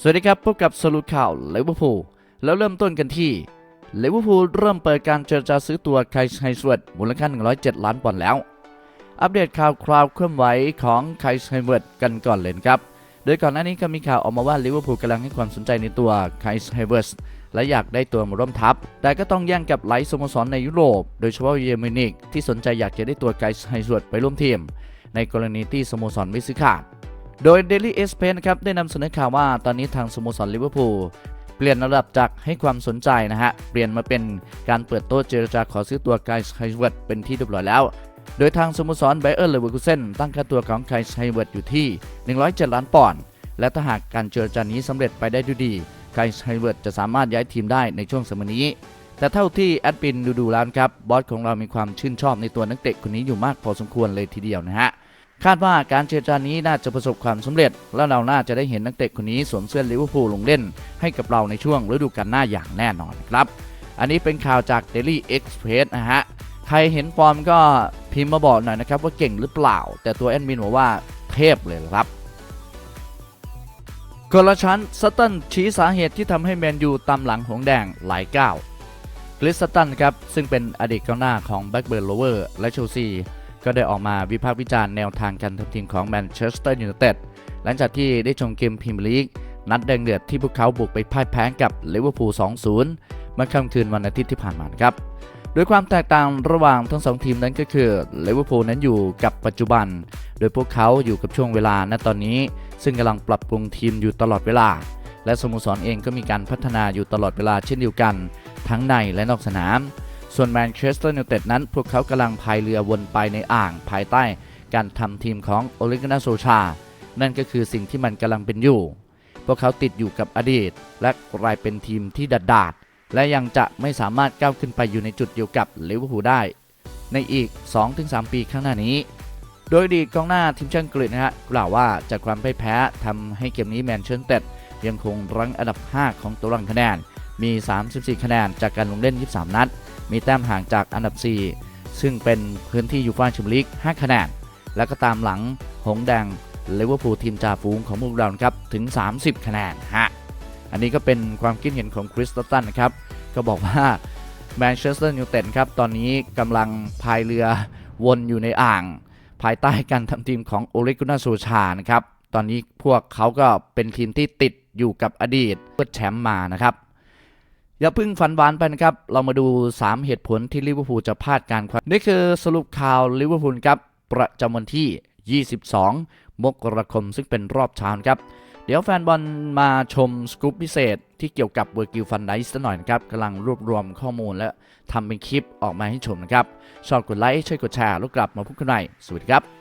สวัสดีครับ พบกับสรุปข่าวเลเวอร์พูลแล้วเริ่มต้นกันที่เลเวอร์พูลเริ่มเปิดการเจรจาซื้อตัวไคลไฮสเวิร์ดมูลค่า 107 ล้านปอนด์แล้ว อัปเดตข่าวคราวเคลื่อนไหวของไคลไฮเวิร์ดกันก่อนเลยครับโดยก่อนหน้านี้ก็มีข่าวออกมาว่าลิเวอร์พูลกำลังให้ความสนใจในตัวไคลไฮเวิร์ดและอยากได้ตัวมาร่วมทัพ แต่ก็ต้องแย่งกับหลายสโมสรในยุโรป โดยเฉพาะเยอรมนิกที่สนใจอยากจะได้ตัวไคลไฮสเวิร์ดไปร่วมทีม ในกรณีที่สโมสรไม่ซื้อขาด โดย Daily Express นะครับได้นำเสนอข่าวว่าตอนนี้ทางสโมสรลิเวอร์พูลเปลี่ยนระดับจากให้ความสนใจนะฮะ เปลี่ยนมาเป็นการเปิดโต๊ะเจรจาขอซื้อตัวไกส์ไฮเวิร์ดเป็นที่เรียบร้อยแล้ว โดยทางสโมสรไบเออร์เลเวอร์คูเซนตั้งค่าตัวของไกส์ไฮเวิร์ดอยู่ที่ 107 ล้านปอนด์และถ้าหากการเจรจานี้สำเร็จไปได้ด้วยดีไกส์ไฮเวิร์ดจะสามารถย้ายทีมได้ในช่วงสมัยนี้ แต่เท่าที่แอดปินดูๆแล้วครับบอสของเรามีความชื่นชอบในตัวนักเตะคนนี้อยู่มากพอสมควรเลยทีเดียวนะฮะ คาดว่าการเจรจานี้น่าจะประสบความสำเร็จ และเราน่าจะได้เห็นนักเตะคนนี้สวมเสื้อลิเวอร์พูลลงเล่น ให้กับเราในช่วงฤดูกาลหน้าอย่างแน่นอนครับ อันนี้เป็นข่าวจาก Daily Express นะฮะ ใครเห็นฟอร์มก็พิมพ์มาบอกหน่อยนะครับว่าเก่งหรือเปล่า แต่ตัวแอดมินบอกว่าเทพเลยครับคนลชั้นสตันชี้สาเหตุที่ทำให้แมนยูตามหลังหงแดงหลายก้าวคริสตันครับซึ่งเป็นอดีตกองหน้าของแบ็กเบิร์นโลเวอร์และเชลซี ก็ได้ออกมาวิพากษ์วิจารณ์แนวทางการทำทีมของแมนเชสเตอร์ยูไนเต็ดหลังจากที่ได้ชมเกมพรีเมียร์ลีกนัดแดงเดือดที่พวกเขาบุกไปพ่ายแพ้กับลิเวอร์พูล 2-0 เมื่อค่ำคืนวันอาทิตย์ที่ผ่านมานครับโดยความแตกต่างระหว่างทั้งสองทีมนั้นก็คือลิเวอร์พูลนั้นอยู่กับปัจจุบัน โดยพวกเขาอยู่กับช่วงเวลาณตอนนี้ ซึ่งกำลังปรับปรุงทีมอยู่ตลอดเวลา และสโมสรเองก็มีการพัฒนาอยู่ตลอดเวลาเช่นเดียวกัน ทั้งในและนอกสนาม ส่วนแมนเชสเตอร์ยูไนเต็ดนั้น พวกเขากำลังพายเรือวนไปในอ่างภายใต้ การทำทีมของโอลิกนาโซชา นั่นก็คือสิ่งที่มันกำลังเป็นอยู่ พวกเขาติดอยู่กับอดีต และกลายเป็นทีมที่ดัดดาดและยังจะไม่สามารถก้าวขึ้นไปอยู่ในจุดเดียวกับลิเวอร์พูลได้ ในอีก 2-3 ปีข้างหน้านี้ โดยดีกองหน้าทีมชาติอังกฤษนะฮะกล่าวว่าจากความพ่ายแพ้ทำให้เกมนี้แมนเชสเตอร์ยังคงรั้งอันดับ 5 ของตารางคะแนน มี 34 คะแนนจากการลงเล่น 23 นัด มีแต้มห่างจากอันดับ 4 ซึ่งเป็นพื้นที่ยูฟ่าแชมเปี้ยนลีก5คะแนน แล้วก็ตามหลังหงแดงเลเวอร์พูลทีมจ่าฝูงของพวกเราครับถึง 30 คะแนนฮะอันนี้ก็เป็นความคิดเห็นของคริสตันนะครับ ก็บอกว่าแมนเชสเตอร์ยูไนเต็ดครับ ตอนนี้กำลังพายเรือวนอยู่ในอ่าง ภายใต้การทำทีมของโอเลกุนาโซชานะครับ ตอนนี้พวกเขาก็เป็นทีมที่ติดอยู่กับอดีตเพื่อแชมป์มานะครับ อย่าพึ่งฝันหวานไปนะครับ เรามาดู 3 เหตุผลที่ลิเวอร์พูลจะพลาดการคว้านี่คือสรุปข่าวลิเวอร์พูลครับประจำวันที่ 22 มกราคมซึ่งเป็นรอบเช้านครับ เดี๋ยวแฟนบอลมาชมสกู๊ปพิเศษ ที่เกี่ยวกับเวอร์กิลฟันไดส์หน่อยนะครับกำลังรวบรวมข้อมูลและทำเป็นคลิปออกมาให้ชมนะครับ ชอบกดไลค์ช่วยกดแชร์แล้วกลับมาพบกันใหม่สวัสดีครับ